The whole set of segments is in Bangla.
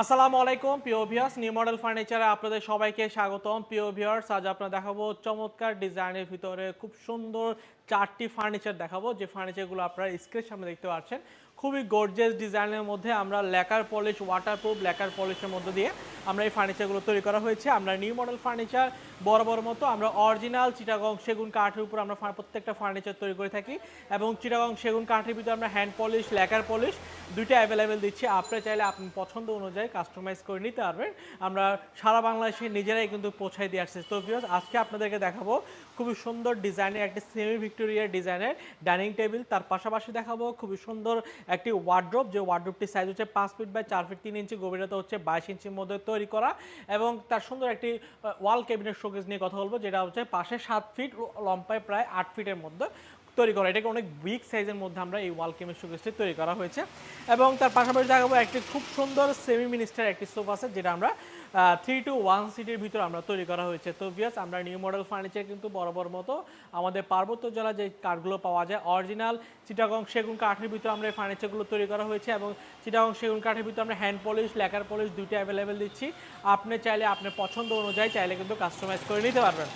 আসসালামু আলাইকুম, প্রিয় ভিউয়ার্স নিউ মডেল ফার্নিচারে আপনাদের সবাইকে স্বাগতম। প্রিয় ভিউয়ার্স আজ আপনার দেখাবো চমৎকার ডিজাইনের ভিতরে খুব সুন্দর চারটি ফার্নিচার দেখাবো। যে ফার্নিচারগুলো আপনারা স্ক্রিনের সামনে দেখতে পাচ্ছেন খুবই গর্জিয়াস ডিজাইনের মধ্যে আমরা লেকার পলিশ ওয়াটারপ্রুফ লেকার পলিশের মধ্যে দিয়ে আমরা এই ফার্নিচারগুলো তৈরি করা হয়েছে। আমরা নিউ মডেল ফার্নিচার বড় বড় মতো আমরা অরিজিনাল চিটাগং সেগুন কাঠের উপর আমরা প্রত্যেকটা ফার্নিচার তৈরি করে থাকি এবং চিটাগং সেগুন কাঠের ভিতরে আমরা হ্যান্ড পলিশ লেকার পলিশ দুইটা অ্যাভেলেবেল দিচ্ছি। আপনি চাইলে আপনি পছন্দ অনুযায়ী কাস্টমাইজ করে নিতে পারবেন। আমরা সারা বাংলাদেশে নিজেরাই কিন্তু পৌঁছাই দিয়ে আসছি। তো ভিউয়ার্স আজকে আপনাদেরকে দেখাবো খুবই সুন্দর ডিজাইনের একটি সেমি ভিক্টোরিয়া ডিজাইনের ডাইনিং টেবিল তার পাশাপাশি দেখাবো খুবই সুন্দর একটি ওয়ার্ড্রোপ যে ওয়ার্ড্রোপটির সাইজ হচ্ছে পাঁচ ফিট বাই চার ফিট তিন ইঞ্চি গভীরতা হচ্ছে বাইশ ইঞ্চির মধ্যে তৈরি করা এবং তার সুন্দর একটি ওয়াল ক্যাবিনেট শোকেজ নিয়ে কথা বলব, যেটা হচ্ছে পাশে সাত ফিট লম্পায় প্রায় আট ফিটের মধ্যে। তৈরি করা। এটাকে অনেক বিগ সাইজের মধ্যে আমরা এই ওয়াল কেমিস্ট শোকেসটি তৈরি করা হয়েছে। এবং তার পাশাপাশি দেখাবো একটি খুব সুন্দর সেমি মিনিস্টার একটি সোফা আছে যেটা আমরা থ্রি টু ওয়ান সিটির ভিতরে আমরা তৈরি করা হয়েছে। তো বিয়াস আমরা নিউ মডেল ফার্নিচার কিন্তু বরাবর মতো আমাদের পার্বত্য জেলা যে কাঠগুলো পাওয়া যায় অরিজিনাল চিটাগং সেগুন কাঠের ভিতরে আমরা এই ফার্নিচারগুলো তৈরি করা হয়েছে এবং চিটাগং সেগুন কাঠের ভিতরে আমরা হ্যান্ড পলিশ লেকার পলিশ দুইটা অ্যাভেলেবেল দিচ্ছি। আপনি চাইলে আপনার পছন্দ অনুযায়ী চাইলে কিন্তু কাস্টমাইজ করে নিতে পারবেন।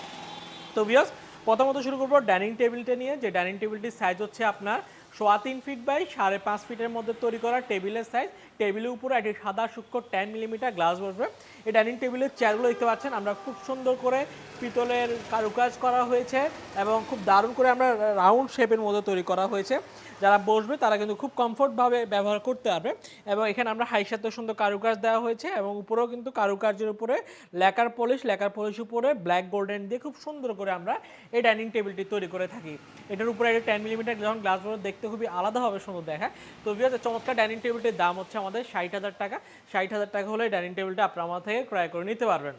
তো বিয়াস প্রথমত শুরু করব ডাইনিং টেবিলটা নিয়ে যে ডাইনিং টেবিলটির সাইজ হচ্ছে আপনার সোয়া তিন ফিট বাই সাড়ে পাঁচ ফিটের মধ্যে তৈরি করা টেবিলের সাইজ টেবিলের উপরে একটি সাদা সূক্ষ্ম টেন মিলিমিটার গ্লাস বসবে। এই ডাইনিং টেবিলের চেয়ারগুলো দেখতে পাচ্ছেন, আমরা খুব সুন্দর করে পিতলের কারুকাজ করা হয়েছে এবং খুব দারুণ করে আমরা রাউন্ড শেপের মধ্যে তৈরি করা হয়েছে। যারা বসবে, তারা কিন্তু খুব কমফোর্টভাবে ব্যবহার করতে পারবে এবং এখানে আমরা হাই সাথে সুন্দর কারুকাজ দেওয়া হয়েছে এবং উপরেও কিন্তু কারুকার্যের উপরে লেকার পলিশ লেকার পলিশ উপরে ব্ল্যাক গোল্ডেন দিয়ে খুব সুন্দর করে আমরা এই ডাইনিং টেবিলটি তৈরি করে থাকি। এটার উপরে একটা টেন মিলিমিটার যখন গ্লাস দেখতে খুবই আলাদাভাবে সুন্দর দেখায় তো বিয়াতে চমৎকার ডাইনিং টেবিলটির দাম হচ্ছে আমাদের ষাট হাজার টাকা। ষাট হাজার টাকা হলে ডাইনিং টেবিলটা আপনার আমার থেকে ক্রয় করে নিতে পারবেন।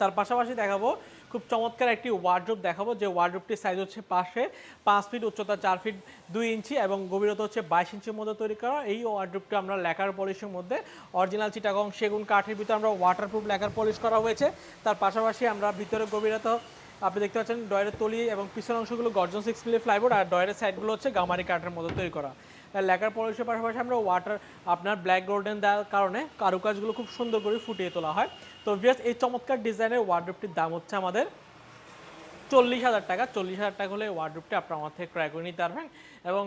তার পাশাপাশি দেখাবো, খুব চমৎকার একটি ওয়ার্ড্রোপ দেখাবো। যে ওয়ার্ড্রোপটির সাইজ হচ্ছে পাশে পাঁচ ফিট উচ্চতা চার ফিট দুই ইঞ্চি এবং গভীরতা হচ্ছে বাইশ ইঞ্চির মধ্যে তৈরি করা। এই ওয়ার্ড্রোপটি আমরা লেকার পলিশের মধ্যে অরিজিনাল চিটাগং সেগুন কাঠের ভিতরে আমরা ওয়াটারপ্রুফ লেকার পলিশ করা হয়েছে। তার পাশাপাশি আমরা ভিতরে গভীরতা আপনি দেখতে পাচ্ছেন ডয়ের তলি এবং পিছনের অংশগুলো গর্জন সিক্স মিলি ফ্লাইবোর্ড আর ডয়ের সাইডগুলো হচ্ছে গামারি কাঠের মতো তৈরি করা। লেখার পলিশের পাশাপাশি আমরা ওয়াটার আপনার ব্ল্যাক গোল্ডেন দেওয়ার কারণে কারুকাজগুলো খুব সুন্দর করে ফুটিয়ে তোলা হয়। তো ভিয়াস এই চমৎকার ডিজাইনের ওয়ার্ড্রোপটির দাম হচ্ছে আমাদের চল্লিশ হাজার টাকা, চল্লিশ হাজার টাকা হলে ওয়ার্ড্রোপটি আপনার আমার থেকে ক্রয় করে নিতে পারবেন এবং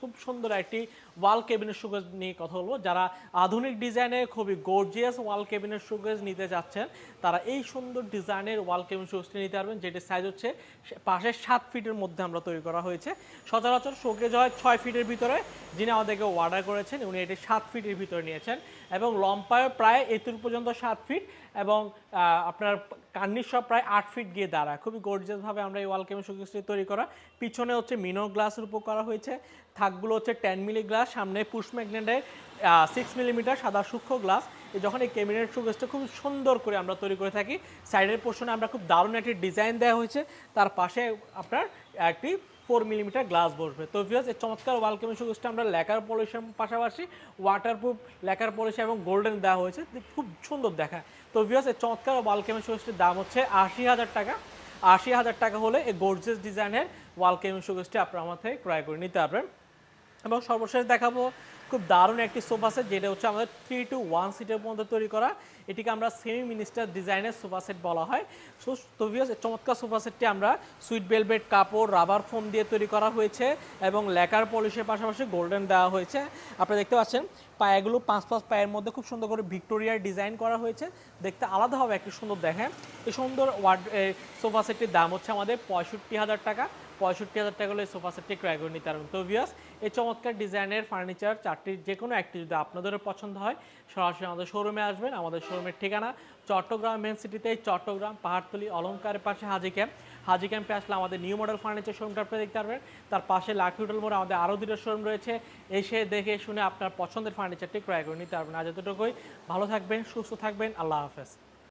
খুব সুন্দর একটি ওয়াল কেবিনের সুগেজ নিয়ে কথা বলব। যারা আধুনিক ডিজাইনে খুবই গর্জিয়াস ওয়াল কেবিনের সুগেজ নিতে যাচ্ছেন তারা এই সুন্দর ডিজাইনের ওয়াল কেবিন সুগেজটি নিতে পারবেন, যেটির সাইজ হচ্ছে পাশে সাত ফিটের মধ্যে আমরা তৈরি করা হয়েছে। সচরাচর শোকেজ হয় ছয় ফিটের ভিতরে, যিনি আমাদেরকে অর্ডার করেছেন, উনি এটি সাত ফিটের ভিতরে নিয়েছেন এবং লম্বায় প্রায় এতুর পর্যন্ত সাত ফিট এবং আপনার কার্নিশ সব প্রায় আট ফিট গিয়ে দাঁড়ায়। খুবই গর্জিয়াসভাবে আমরা এই ওয়াল কেবিন সুগেজটি তৈরি করা। পিছনে হচ্ছে মিনো গ্লাসের উপর করা হয়েছে। থাকগুলো হচ্ছে টেন মিলি গ্লাস, সামনে পুশ ম্যাগনেটের সিক্স মিলিমিটার সাদা সূক্ষ্ম গ্লাস। যখন এই ক্যাবিনেট শোকেসটা খুব সুন্দর করে আমরা তৈরি করে থাকি, সাইডের পোর্শনে আমরা খুব দারুণ একটি ডিজাইন দেওয়া হয়েছে। তার পাশে আপনার একটি ফোর মিলিমিটার গ্লাস বসবে। তো ভিউয়ার্স এই চমৎকার ওয়াল কেবিন শোকেসটা আমরা লেকার পলিশের পাশাপাশি ওয়াটারপ্রুফ লেকার পলিশ এবং গোল্ডেন দেওয়া হয়েছে। খুব সুন্দর দেখায়। তো ভিউয়ার্স এই চমৎকার ওয়াল কেবিন শোকেসটির দাম হচ্ছে আশি হাজার টাকা। আশি হাজার টাকা হলে এই গোর্জেস ডিজাইনের ওয়াল কেমিং শোকেসটি আপনার আমার থেকে ক্রয় করে নিতে পারবেন। এবং সর্বশেষ দেখাবো খুব দারুণ একটি সোফা সেট, যেটা হচ্ছে আমাদের থ্রি টু ওয়ান সিটের মধ্যে তৈরি করা। এটিকে আমরা সেমি মিনিস্টার ডিজাইনের সোফা সেট বলা হয়। সো চমৎকার সোফা সেটটি আমরা সুইট বেলভেট কাপড় রাবার ফোম দিয়ে তৈরি করা হয়েছে এবং লেকার পলিশের পাশাপাশি গোল্ডেন দেওয়া হয়েছে। আপনারা দেখতে পাচ্ছেন, পায়াগুলো পাঁচ পাঁচ পায়ের মধ্যে খুব সুন্দর করে ভিক্টোরিয়ার ডিজাইন করা হয়েছে। দেখতে আলাদাভাবে একটি সুন্দর দেখেন। এই সুন্দর ওয়ার্ড সোফা সেটটির দাম হচ্ছে আমাদের পঁয়ষট্টি হাজার টাকা। পঁয়ষট্টি হাজার টাকা হলে সোফা সেটটি ক্রয় করে নিতে পারবেন। তো ভিয়াস এই চমৎকার ডিজাইনের ফার্নিচার চারটির যে কোনো একটি যদি আপনাদেরও পছন্দ হয়, সরাসরি আমাদের শোরুমে আসবেন। আমাদের শোরুমের ঠিকানা চট্টগ্রাম মেন সিটিতে চট্টগ্রাম, পাহাড়তলি অলঙ্কারের পাশে হাজি ক্যাম্প হাজি ক্যাম্পে আসলে আমাদের নিউ মডেল ফার্নিচার শোরুমটা আপনি দেখতে পারবেন। তার পাশে লাখি হোটেল মোড়ে আমাদের আরও দুটো শোরুম রয়েছে। এসে দেখে শুনে আপনার পছন্দের ফার্নিচারটি ক্রয় করে নিতে পারবেন। আজ এতটুকুই। ভালো থাকবেন, সুস্থ থাকবেন। আল্লাহ হাফেজ।